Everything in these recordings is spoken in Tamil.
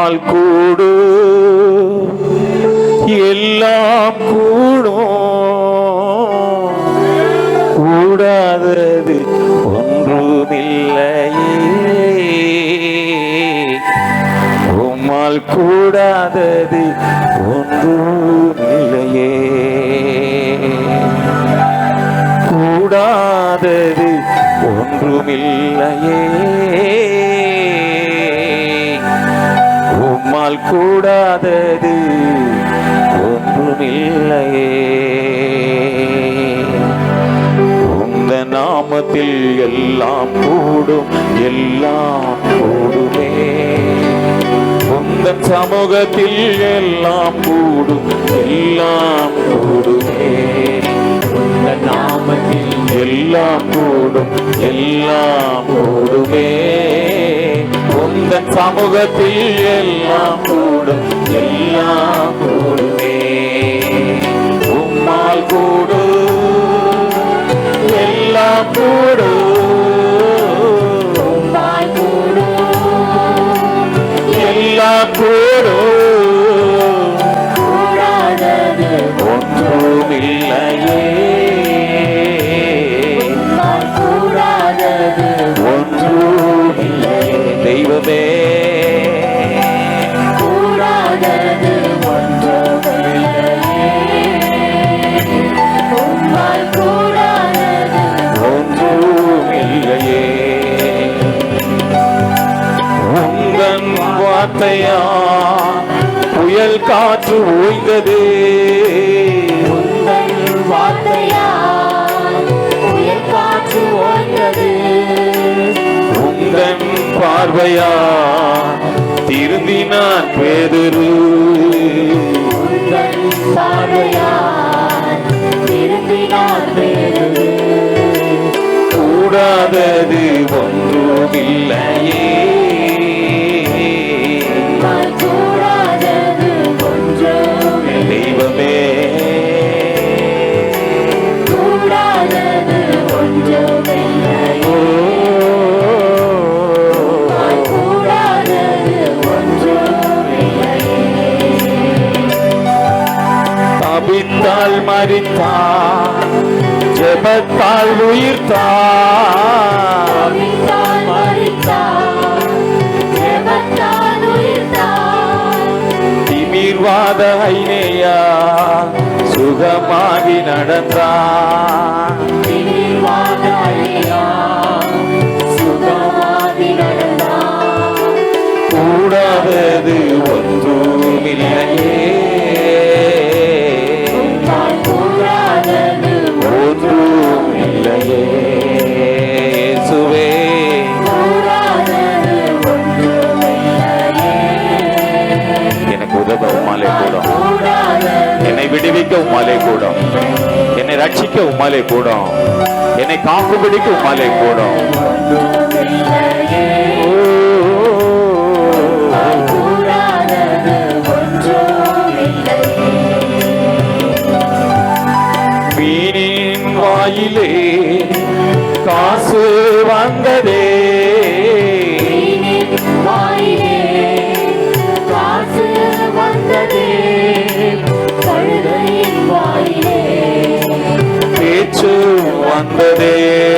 நாள் கூடு எல்லாம் கூடும். கூடாதது ஒன்றுமில்லையே. உம்மால் கூடாதது ஒன்றுமில்லையே. கூடாதது ஒன்றுமில்லையே. என்னால் கூடாதது ஒன்றுமில்லையே. உந்த நாமத்தில் எல்லாம் கூடும் எல்லாம் கூடுமே. உந்த சமூகத்தில் எல்லாம் கூடும் எல்லாம் கூடுமே. உந்த நாமத்தில் எல்லாம் கூடும் எல்லாம் கூடுமே. உந்தன் சமூகத்தில் எல்லாம் கூடும் எல்லாம் கூடுமே. உம்மால் கூடும் எல்லாம் கூடும். தெய்வமே. கூடாதது கூடாதது ஒன்றுமில்லையே உந்தன் வார்த்தையா? புயல் காற்று ஓய்ந்ததே. பார்வையா? திருந்தினான் பேதுரு. உந்தன் கூடாதது ஒன்றுமில்லை. ஜெபத்தால் மரித்தார் ஜெபத்தால் உயிர்த்தார். திமிர்வாத அழியா சுகமாகி நடந்தார். கூடாதது ஒன்றுமில்லையே விடுவிக்க உமாலே கூடும். என்னை ரட்சிக்க உமாலே கூடும். என்னை காப்பு பிடிக்க உமாலே கூடும். வாயிலே காசு வந்ததே காசு பேச்சு வந்ததே.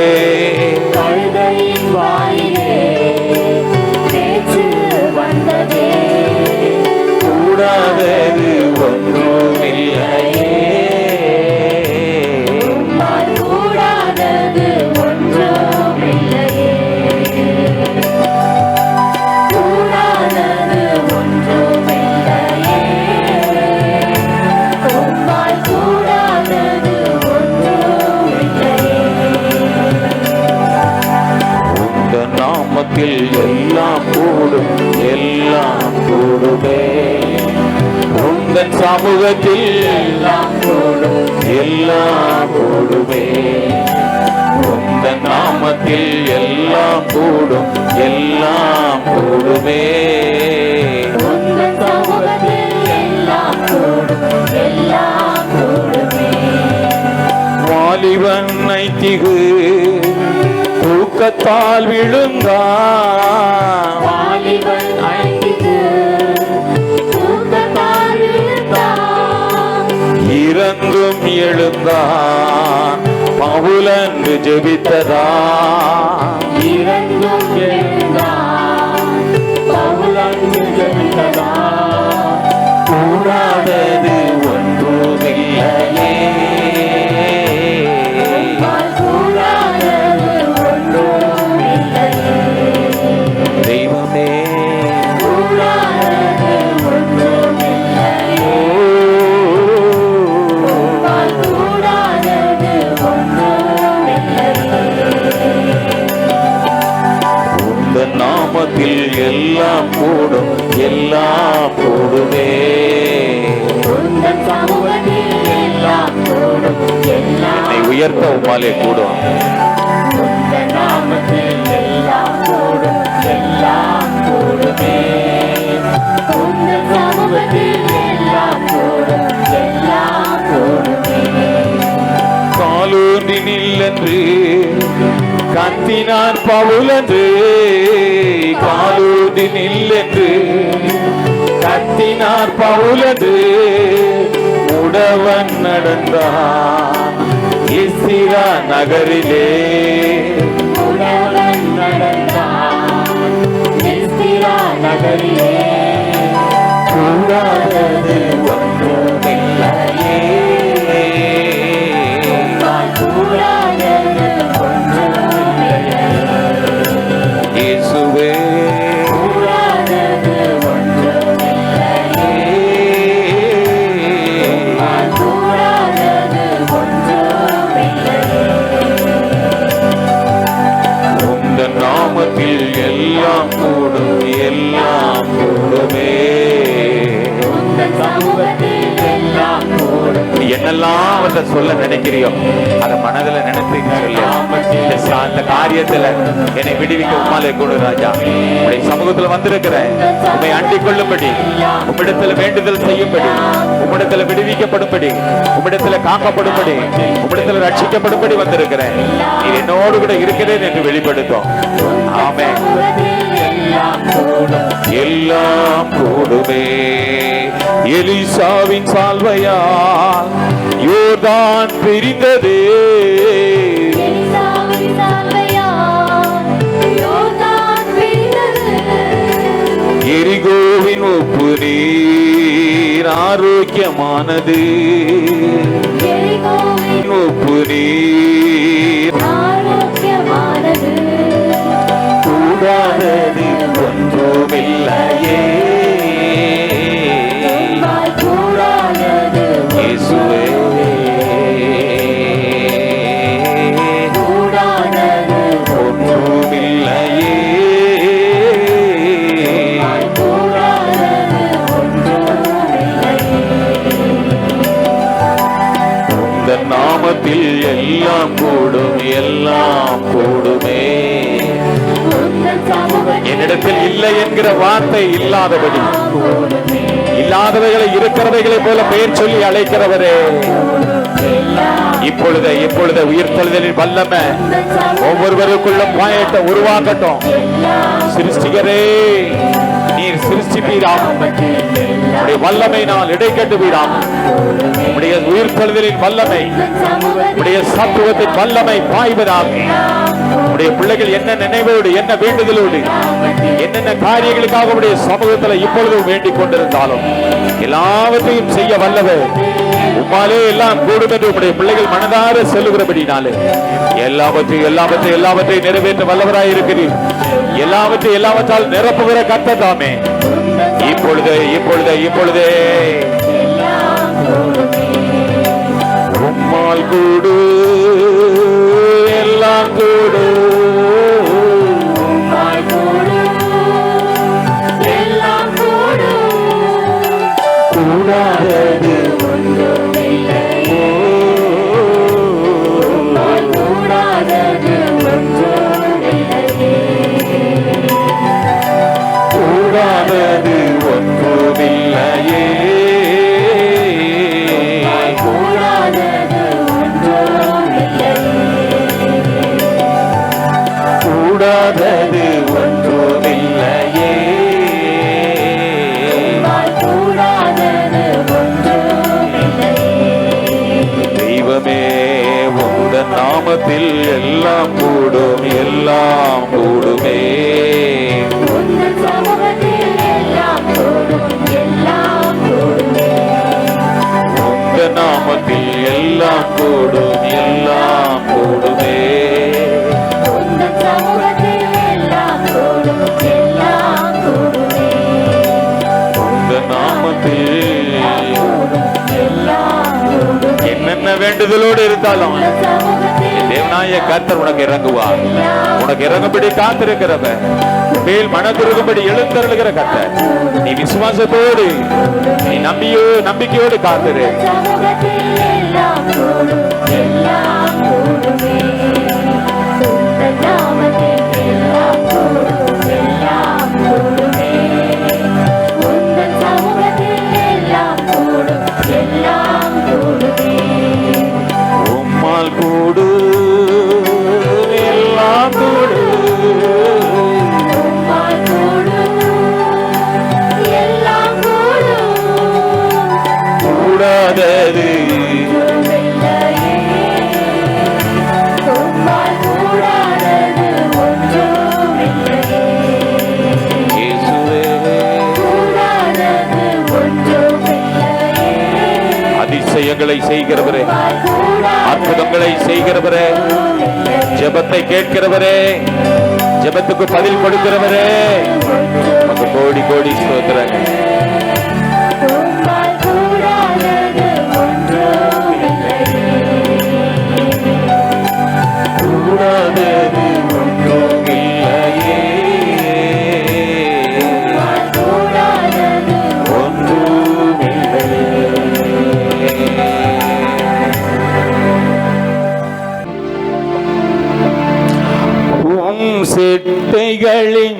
எல்லாம் கூடும் எல்லாம் கூடுமே. உந்தன் சமூகத்தில் எல்லாம் கூடும். எல்லாம் கூடுமே. உந்த நாமத்தில் எல்லாம் கூடும் எல்லாம் கூடுமே. உந்தன் சமூகத்தில் எல்லாம் கூடும் எல்லாம் கூடுமே. வாலிபன் நைத்திகு சோகத்தால் விழுந்தான். வாலிபன் ஐந்து இறங்கும் எழுந்தான். பவுலன்று ஜெபித்ததா? இறங்கும் எழு எல்லாம் கூடும் எல்லாம் கூடுமே. என்னை உயர்த்த உமாலே கூடும். காலூர்தி நில்லன்று கத்தினார் பவுலன்று காலூன்றி நில்லென்று. கத்தினார் பவுலன்று உடவன் நடந்தான். இஸ்திரா நகரிலே. உழவன் நடந்தான். நிஸ்திரா நகரிலே. கூடாதது ஒன்றுமில்லையே. என்னெல்லாம் அவர்கிட்ட சொல்ல நினைக்கிறியோ அதை மனதுல நினைத்து சொல்லு. அந்த காரியத்துல என்னை விடுவிக்க உமாலே கொடு ராஜா. உடைய சமூகத்துல வந்திருக்கிறேன் உண்மை அண்டிக் கொள்ளும்படி உம்மிடத்துல வேண்டுதல் செய்யும்படி உம்மிடத்துல விடுவிக்கப்படும்படி உம்மிடத்துல காக்கப்படும்படி உம்மிடத்துல ரட்சிக்கப்படும்படி வந்திருக்கிறேன். நீ என்னோடு கூட இருக்கிறேன் என்று வெளிப்படுத்தும் ஆமே எல்லாம் கூடும். எலிசாவின் சால்வையால் யோர்தான் பிரிந்ததே. எரிகோவின் உப்பு நீர் ஆரோக்கியமானது. உப்பு நீர் நாமத்தில் எல்லாம் கூடும் எல்லாம் கூடுமே. என்னிடத்தில் இல்லை என்கிற வார்த்தை இல்லாதபடி இல்லாதவைகளை இருக்கிறவைகளை போல பெயர் சொல்லி அழைக்கிறவரே. இப்பொழுது இப்பொழுது உயிர்த்தெழுதலின் வல்லமை ஒவ்வொருவருக்குள்ள பாயத்தை உருவாக்கட்டும். சிருஷ்டிகரே. சிருஷ்டிப்பீராம் உடைய வல்லமை நான் இடைக்கட்டுவீராம் உடைய உயிர்த்தெழுதலின் வல்லமை உடைய சத்துவத்தின் வல்லமை பாய்வதாம் உடைய பிள்ளைகள் என்ன நினைவோடு என்ன வேண்டுதலோடு என்னென்ன காரியங்களுக்காக உடைய சமூகத்துல இப்பொழுதும் வேண்டிக் கொண்டிருந்தாலும் எல்லாவற்றையும் செய்ய வல்லவர். உம்மாலே எல்லாம் கூடும் என்று உடைய பிள்ளைகள் மனதார செல்லுகிறபடினாலே எல்லாவற்றையும் எல்லாவற்றையும் எல்லாவற்றையும் நிறைவேற்ற வல்லவராய் இருக்கிறீர் எல்லாவற்றையும் எல்லாவற்றால் நிரப்புகிற கர்த்ததாமே இப்பொழுது இப்பொழுது இப்பொழுதே. உம்மால் கூடு எல்லாம் கூடு. கூடாதது நாமத்தில் எல்லாம் கூடும் எல்லாம் கூடுமே. வேண்டுதலோடு இருந்தாலும் தேவனாய கர்த்தர் உனக்கு இறங்குவார். உனக்கு இறங்கும்படி காத்திருக்கிறவ மேல் மனதுருகும்படி எழுந்தருளுகிற கர்த்தர். நீ விசுவாசத்தோடு நீ நம்பியோ நம்பிக்கையோடு காத்திரு. அதிசயங்களை செய்கிறவரே அற்புதங்களை செய்கிறவரே ஜபத்தை கேட்கிறவரே ஜெபத்துக்கு பதில் கொடுக்கிறவரே. கோடி கோடி ஸ்தோத்திரங்கள். சிட்டைகளின்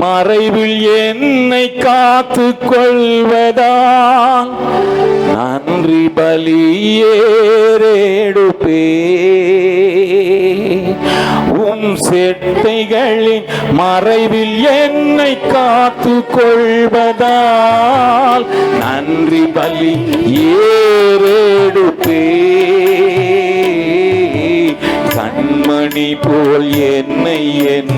மறைவில் என்னை காத்து கொள்வதா நன்றி பலியேறேடுப்பே உம் செட்டைகளின் மறைவில் என்னை காத்து கொள்வதால் நன்றி பலி ஏறேடுப்பே கண்மணி போல் என்னை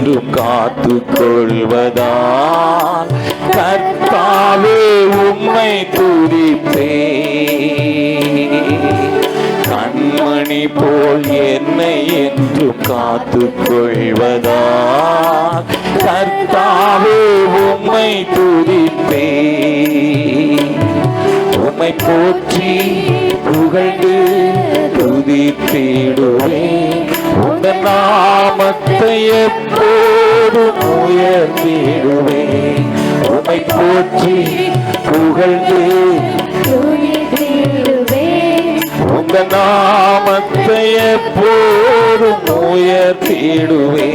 என்று காத்து கொள்வதால் கர்த்தாவே உம்மை துதிப்பே கண்மணி போல் என்னை என்று காத்து கொள்வதால் கர்த்தாவே உம்மை துதிப்பே உம்மை போற்றி புகழ்ந்து துதித்திடுவே உந்த நாமத்தை எப்போதும் உயர்த்திடுவே. உம்மை போற்றி புகழ்ந்து. உந்த நாமத்தை எப்போதும் உயர்த்திடுவே.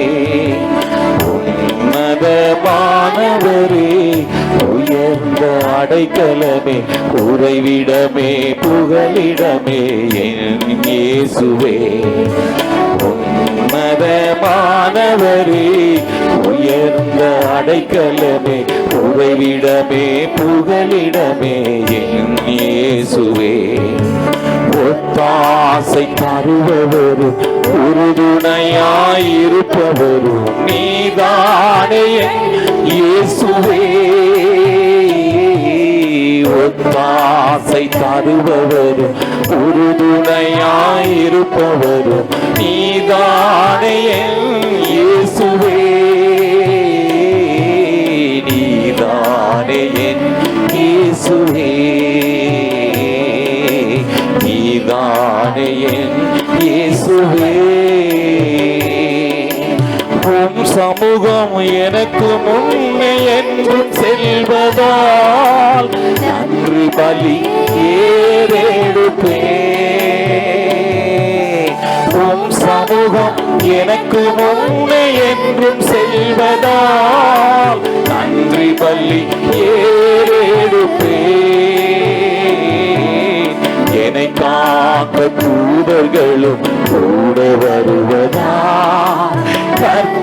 அடைக்கலமே உறைவிடமே புகலிடமே என் இயேசுவே. உன்னதமானவரே உயர்ந்த அடைக்கலமே உறைவிடமே புகலிடமே என் இயேசுவே. ஒத்தாசை தருபவரும் உறுதுணையாயிருப்பவரும் நீதானே இயேசுவே. ஒத்தாசை தருபவரும் உறுதுணையாயிருப்பவரும். நீதானே இயேசுவே. நீதானே என் இயேசுவே. நீதானே என் இயேசுவே. உம் எனக்கு முன்னே என்றும் செல்வதால் நன்றி பலி ஏறெடுப்பே உம் சமூகம் எனக்கு முன்னே என்றும் செல்வதால் நன்றி பலி ஏறெடுப்பே என்னை காக்க தூதர்களும் கூட வருவதா?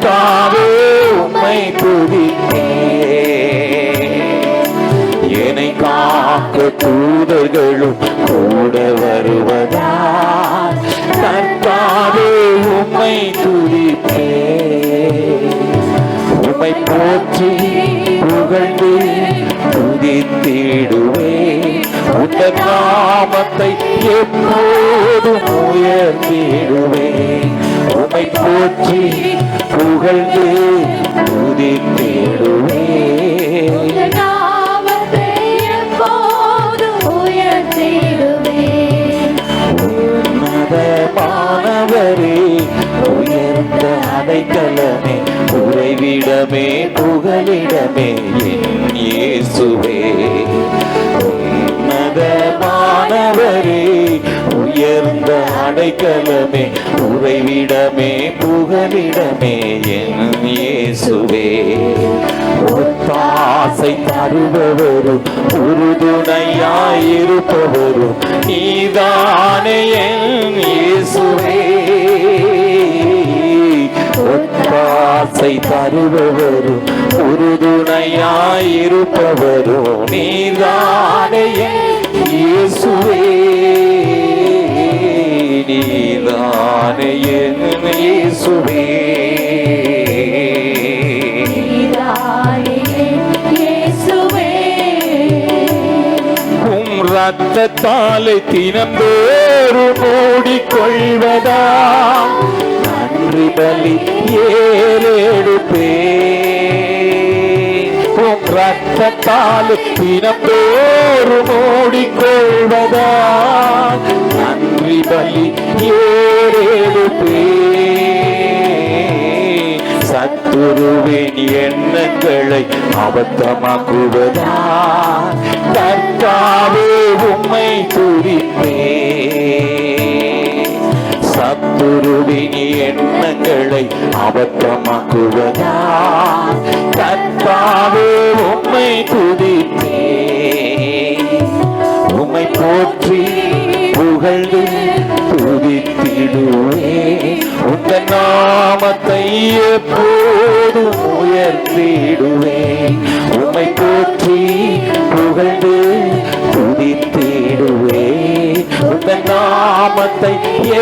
கர்த்தாவே உம்மை துதித்தே என்னை காக்க தூதர்களும் கூட வருவதா கர்த்தாவே உம்மை துதித்தே உம்மை போற்றி புகழ்ந்து துதித்திடுவே உந்த நாமத்தை எப்போதும் உயர்த்தே புகலிடமே என் இயேசுவே. ஒத்தாசை தருபவரும் உறுதுணையாயிருப்பவரும் நீதானே என் இயேசுவே. ஒத்தாசை தருபவரும் உறுதுணையாயிருப்பவரும் நீதானே இயேசுவே. நீதானே இயேசுவே. ரத்தத்தாலே தினம்பேறு மூடிக்கொள்வதா. நன்றி பலி ஏறெடுப்பே. ரத்தத்தால் தினந்தோறும் ஓடிக்கொள்வதா நன்றி பலி ஏறெடுப்பே சத்துருவின் எண்ணங்களை அபத்தமாக்குவதா கர்த்தாவே உம்மை துதிப்பே. சத்துருவின் எண்ணங்களை அபத்தமாக்குவதா? கத்தாவே உம்மை துதிப்பே. உம்மை போற்றி புகழ்ந்து துதித்திடுவே. உந்த நாமத்தை எப்போதும் உயர்த்திடுவே. உம்மை போற்றி புகழ்ந்து துதித்திடுவே. நாமத்தை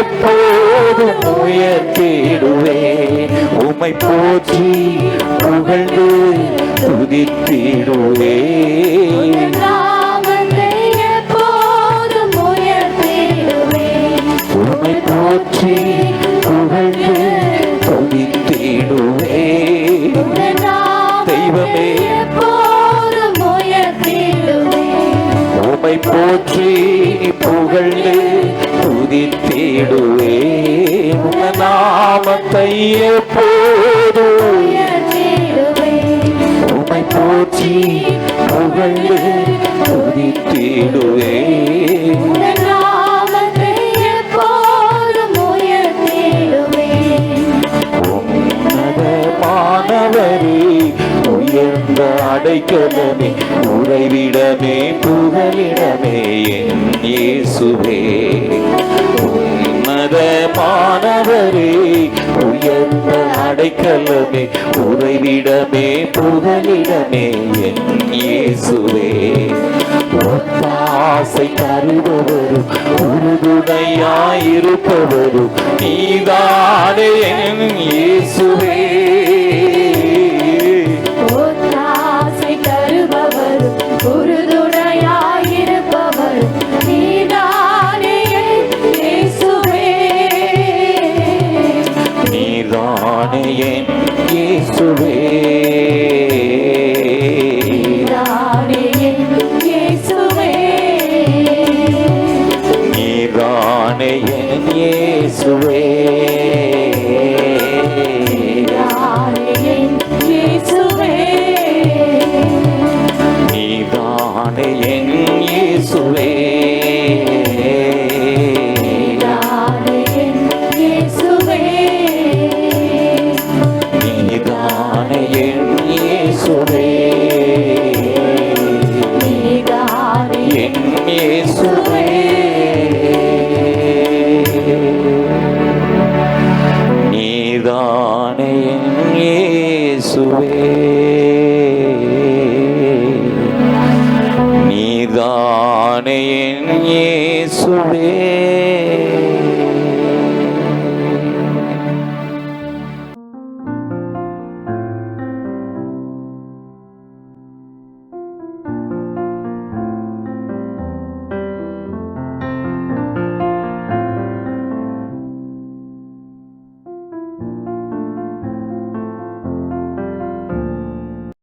எப்போதும் உயர்த்திடுவேன். உமை போற்றி புகழ்ந்து துதித்திடுவேன். அடைக்கலமே உறைவிடமே புகலிடமே என் இயேசுவே. உன்னதமானவரே உயர்ந்த அடைக்கலமே உறைவிடமே புகலிடமே என் இயேசுவே. ஒத்தாசை தருபவரும் உறுதுணையாயிருப்பவரும் நீதானே என் இயேசுவே. இயேசுவே. நீதானே என் இயேசுவே.